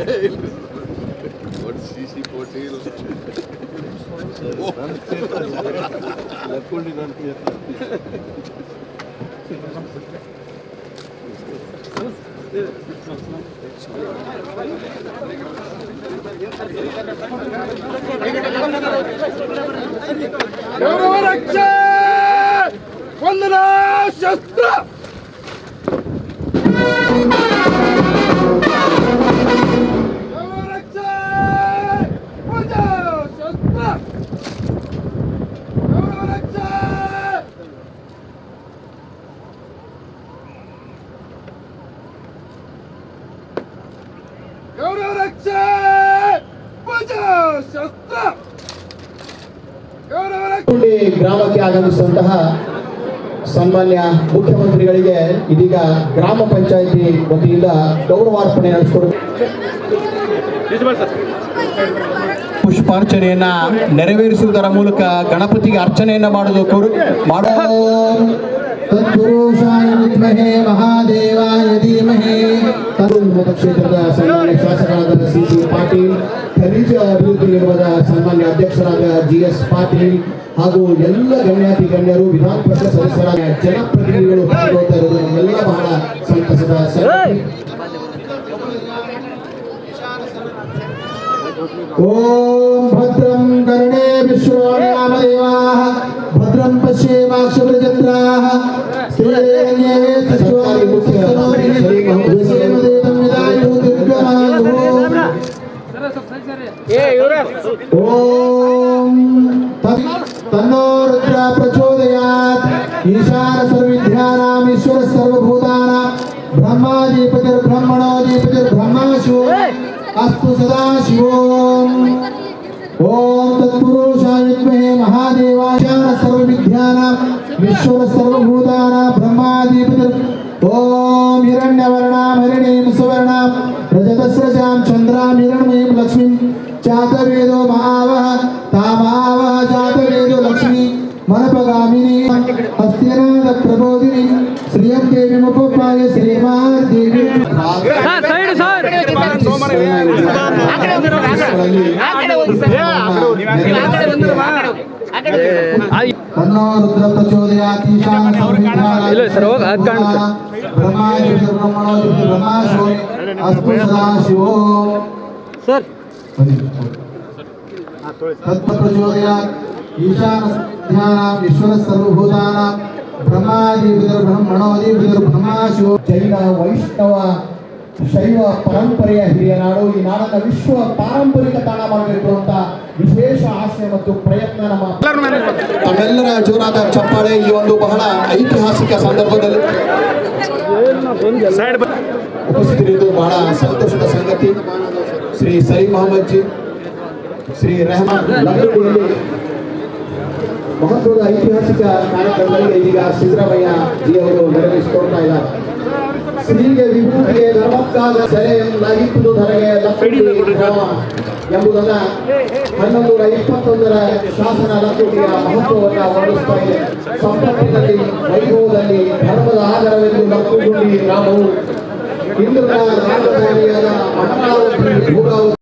येईल सी सी पाटील ಲಕ್ಕೊಂಡಿ ನಂತರ ಗೌರವ ರಕ್ಷೆ ವಂದನಾ ಶಸ್ತ್ರ ಗ್ರಾಮಕ್ಕೆ ಆಗಮಿಸುವಂತಹ ಸನ್ಮಾನ್ಯ ಮುಖ್ಯಮಂತ್ರಿಗಳಿಗೆ ಇದೀಗ ಗ್ರಾಮ ಪಂಚಾಯಿತಿ ವತಿಯಿಂದ ಗೌರವಾರ್ಪಣೆ ನಡೆಸಿಕೊಡುತ್ತೆ ಪುಷ್ಪಾರ್ಚನೆಯನ್ನ ನೆರವೇರಿಸುವುದರ ಮೂಲಕ ಗಣಪತಿಗೆ ಅರ್ಚನೆಯನ್ನ ಮಾಡೋದು ಮಹಾದೇವಾಯ ಧೀಮಹಿ. ತರುಣ್ ಮತಕ್ಷೇತ್ರದ ಸನ್ಮಾನ್ಯ ಶಾಸಕರಾದ ಸಿ ಸಿ ಪಾಟೀಲ್ ಖನಿಜ ಅಭಿವೃದ್ಧಿ ನಿಗಮದ ಸನ್ಮಾನ್ಯ ಅಧ್ಯಕ್ಷರಾದ ಜಿ ಎಸ್ ಪಾಟೀಲ್ ಹಾಗೂ ಎಲ್ಲ ಗಣ್ಯಾತಿ ಗಣ್ಯರು ವಿಧಾನ ಪರಿಷತ್ ಸದಸ್ಯರಾದ ಜನಪ್ರತಿನಿಧಿಗಳು ಎಲ್ಲ ಬಹಳ ಸಂತಸದ ಓಂ ಭದ್ರಂ तन्नो रुद्र प्रचोदयात् ईशान सर्वविद्यानाम् ईश्वर सर्वभूतानां ब्रह्माधिपतिर्ब्रह्मणोधिपतिर्ब्रह्मा शिवो अस्तु सदा शिवो ॐ तत्पुरुषाय विद्महे महादेवाय सर्वविद्यानां विश्वर सर्वभूतानां ब्रह्माधिपतिर् ॐ हिरण्यवर्णां हिरणीं सुवर्णां रजतस्रजां चन्द्रां हिरण्मयीं लक्ष्मीं ಜಾತವೇದೋ ಲಕ್ಷ್ಮೀ ಮನಪಗಾಮಿನಿ ಹಸ್ತಿನಾದ ಪ್ರಬೋಧಿನಿ ಶ್ರಿಯಂ ದೇವಿ ಮುಪಪಾಯ ಶ್ರೀಮಹಾದೇವಿ ಸೈಡ್ ಸರ್. ತನ್ನೋ ರುದ್ರ ಪ್ರಚೋದಯಾತ್ ಸರ್, ಜೈನ ವೈಷ್ಣವ ಶೈವ ಪರಂಪರೆಯ ಹಿರಿಯ ನಾಡು ಈ ನಾಡನ್ನ ವಿಶ್ವ ಪಾರಂಪರಿಕ ತಾಣ ಮಾಡಬೇಕು ವಿಶೇಷ ಆಸೆ ಮತ್ತು ಪ್ರಯತ್ನ ನಮ್ಮ ತಮ್ಮೆಲ್ಲರ ಜೋರಾದ ಚಪ್ಪಾಳೆ ಈ ಒಂದು ಬಹಳ ಐತಿಹಾಸಿಕ ಸಂದರ್ಭದಲ್ಲಿ. ಉಪಸ್ಥಿತರಿದ್ದು ಬಹಳ ಸಂತೋಷದ ಸಂಗತಿ. ಶ್ರೀ ಸೈ ಮೊಹಮ್ಮದ್ ಜಿ ಶ್ರೀ ರೆಹಮಾನ್ ಮಹತ್ವದ ಐತಿಹಾಸಿಕ ಕಾರ್ಯಕ್ರಮದಲ್ಲಿ ಇದೀಗ ಸಿದ್ದರಾಮಯ್ಯ ಜಿ ಅವರು ನೆರವೇರಿಸಿಕೊಡ್ತಾ ಇದ್ದಾರೆ. ಶ್ರೀಗೆ ವಿಭೂತಿಗೆ ಧರ್ಮಕ್ಕಾದ ಸೆರೆ ಎಂಬುದಾಗಿಪ್ಪುದು ಧರೆಗೆ ಎಂಬುದನ್ನ ಇಪ್ಪತ್ತೊಂದರ ಶಾಸನ ಮಹತ್ವವನ್ನು ವರ್ಣಿಸ್ತಾ ಇದೆ. ಸಂಪತ್ತಿನಲ್ಲಿ ವೈಭವದಲ್ಲಿ, ಧರ್ಮದ ಆಧಾರವೆಂದು ಲಕ್ಕುಗುಂಡಿ ಗ್ರಾಮವು இன்று நான் நாடு